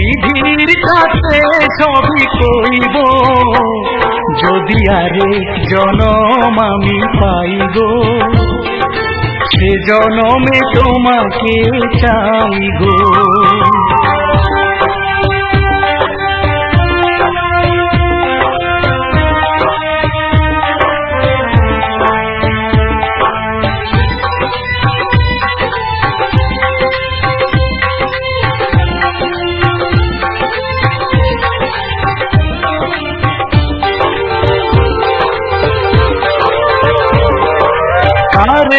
বিধির কাছে ছবি কইব। যদি আরে জনম আমি পাইব সে জনমে তোমাকে চাই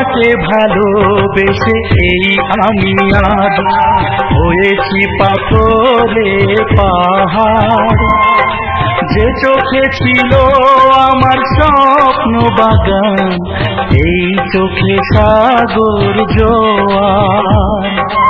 তোমাকে ভালোবেসে এই আমি আর হয়েছি পাথরে পাহাড়। যে চোখে ছিল আমার স্বপ্ন বাগান, এই চোখে সাগর জোয়ার।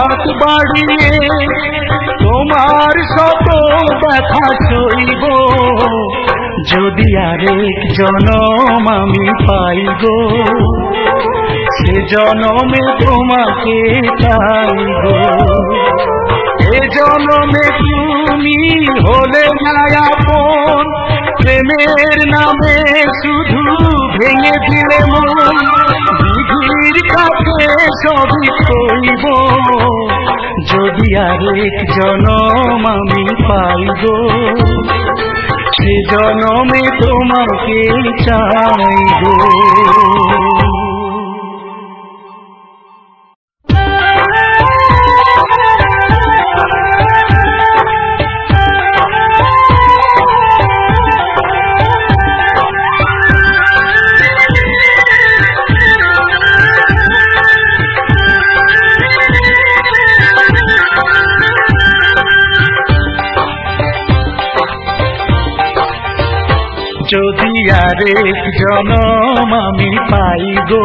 হাত বাড়িয়ে তোমার শত ব্যথা সইব। যদি আরেক জনম আমি পাই গো, সে জনমে তোমাকে গো। এ জনমে তুমি হলে না আপন, প্রেমের নামে শুধু ভেঙে দিলে মন। আরেক জনম আমি পাইব সে জনমে তোমাকে চাই যদি আরেক জনম আমি পাই গো